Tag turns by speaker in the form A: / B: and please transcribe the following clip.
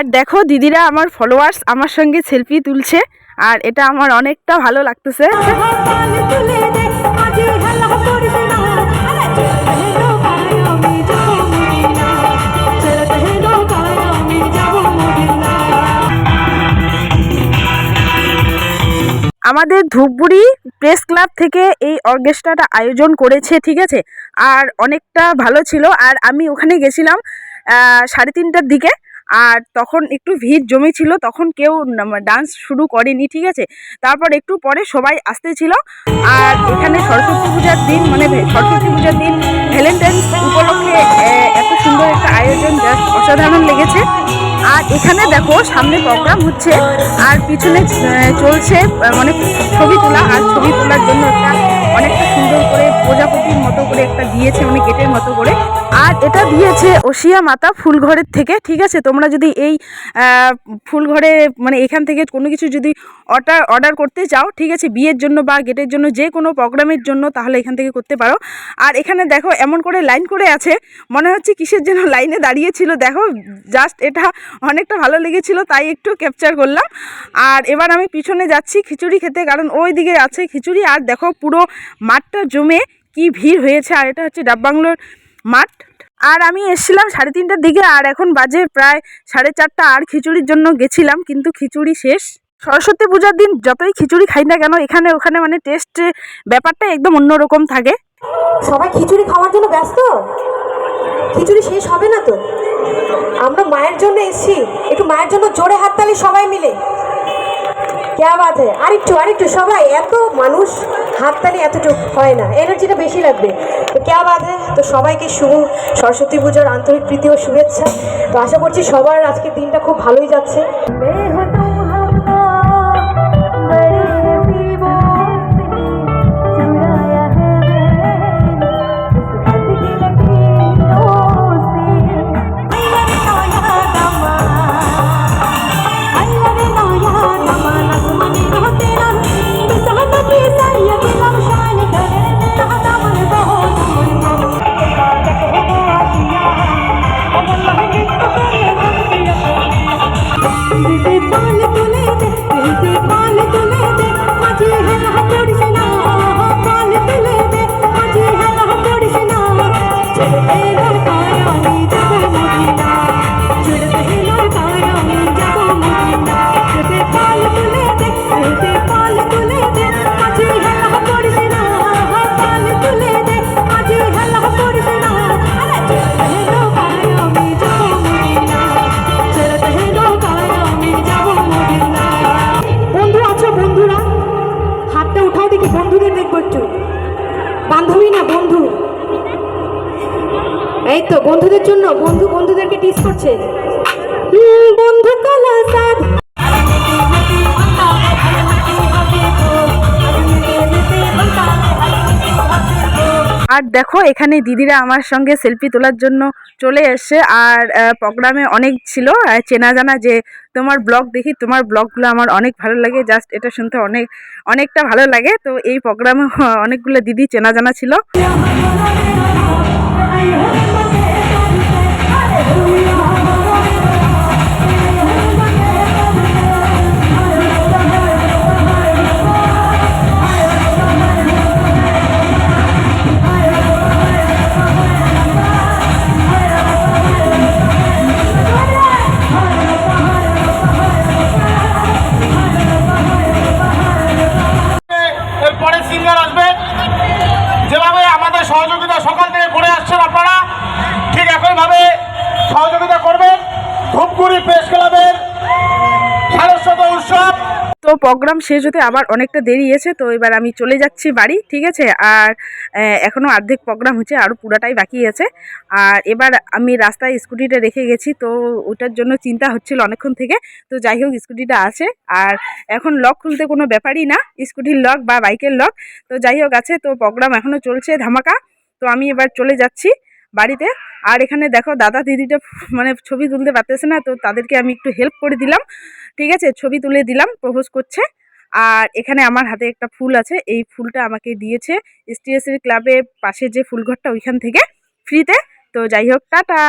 A: আর দেখো দিদিরা আমার ফলোয়ার্স আমার সঙ্গে সেলফি তুলছে, আর এটা আমার অনেকটা ভালো লাগতেছে। আমাদের ধূপগুড়ি প্রেস ক্লাব থেকে এই অর্কেস্ট্রাটা আয়োজন করেছে, ঠিক আছে? আর অনেকটা ভালো ছিল, আর আমি ওখানে গেছিলাম সাড়ে তিনটার দিকে। আর তখন একটু ভিড় জমেছিল, তখন কেউ ডান্স শুরু করেনি, ঠিক আছে? তারপর একটু পরে সবাই আসতেছিল আর এখানে সরস্বতী পূজার দিন মানে সরস্বতী পূজার দিন ভ্যালেন্টাইন্স উপলক্ষে এত সুন্দর একটা আয়োজন জাস্ট অসাধারণ লেগেছে। আর এখানে দেখো, সামনে প্রোগ্রাম হচ্ছে। আর পিছনে চলছে মানে ছবি তোলা, আর ছবি তোলার জন্য একটা প্রজাপতির মতো করে একটা দিয়েছে মানে গেটের মতো করে। আর এটা দিয়েছে ওসিয়া মাতা ফুলঘরের থেকে, ঠিক আছে? তোমরা যদি এই ফুলঘরে মানে এখান থেকে কোনো কিছু যদি অর্ডার অর্ডার করতে চাও, ঠিক আছে, বিয়ের জন্য বা গেটের জন্য যে কোনো প্রোগ্রামের জন্য, তাহলে এখান থেকে করতে পারো। আর এখানে দেখো, এমন করে লাইন করে আছে, মনে হচ্ছে কিসের জন্য লাইনে দাঁড়িয়েছিল। দেখো জাস্ট এটা অনেকটা ভালো লেগেছিল, তাই একটু ক্যাপচার করলাম। আর এবার আমি পিছনে যাচ্ছি খিচুড়ি খেতে, কারণ ওই দিকে আছে খিচুড়ি। আর দেখো, পুরো মাঠটা জমে কি ভিড় হয়েছে, আর এটা হচ্ছে ডাববাংলোর মাঠ। আর আমি এসেছিলাম সাড়ে তিনটার দিকে, আর এখন বাজে প্রায় সাড়ে চারটা, আর খিচুড়ির জন্য গেছিলাম, কিন্তু খিচুড়ি শেষ। সরস্বতী পূজার দিন যতই খিচুড়ি খাই না কেন, এখানে ওখানে মানে টেস্ট ব্যাপারটা একদম অন্যরকম থাকে।
B: সবাই খিচুড়ি খাওয়ার জন্য ব্যস্ত? খিচুড়ি শেষ হবে না তো? আমরা মায়ের জন্য এসেছি, একটু মায়ের জন্য জোরে হাততালি সবাই মিলে। বাত হ্যাঁ আরেকটু আরেকটু, সবাই, এত মানুষ। হাততালি এতটুকু হয় না, এনার্জিটা বেশি লাগবে। তো কেয়া হ্যাঁ তো সবাইকে শুভ সরস্বতী পুজোর আন্তরিক প্রীতি ও শুভেচ্ছা। তো আশা করছি সবার আজকের দিনটা খুব ভালোই যাচ্ছে। তো বন্ধুদের জন্য বন্ধু বন্ধুদেরকে টিস করছে। বন্ধু
A: আর দেখো, এখানে দিদিরা আমার সঙ্গে সেলফি তোলার জন্য চলে এসছে। আর প্রোগ্রামে অনেক ছিল। চেনা জানা যে তোমার ব্লগ দেখি, তোমার ব্লগগুলো আমার অনেক ভালো লাগে। জাস্ট এটা শুনতে অনেক, অনেকটা ভালো লাগে। তো এই প্রোগ্রামে অনেকগুলো দিদি চেনা জানা ছিল। তো প্রোগ্রাম শেষ হতে আবার অনেকটা দেরি আছে তো এবার আমি চলে যাচ্ছি বাড়ি, ঠিক আছে? আর এখনও এখনও অর্ধেক প্রোগ্রাম হচ্ছে আরও পুরাটাই বাকি আছে। আর এবার আমি রাস্তায় স্কুটিটা রেখে গেছি, তো ওটার জন্য চিন্তা হচ্ছিল অনেকক্ষণ থেকে, তো যাই হোক স্কুটিটা আছে। আর এখন লক খুলতে কোনো ব্যাপারই না, স্কুটির লক বা বাইকের লক, তো যাই হোক আছে, তো প্রোগ্রাম এখনও চলছে ধামাকা, তো আমি এবার চলে যাচ্ছি। বাড়িতে। আর এখানে দেখো দাদা দিদিটা মানে ছবি তুলতে পারতেছে না, তো তাদেরকে আমি একটু হেল্প করে দিলাম। ঠিক আছে, ছবি তুলে দিলাম প্রপোজ করছে। আর এখানে আমার হাতে একটা ফুল আছে, এই ফুলটা আমাকে দিয়েছে এসটিএসের ক্লাবে পাশে যে ফুলঘরটা ওইখান থেকে ফ্রিতে তো যাই হোক, টাটা!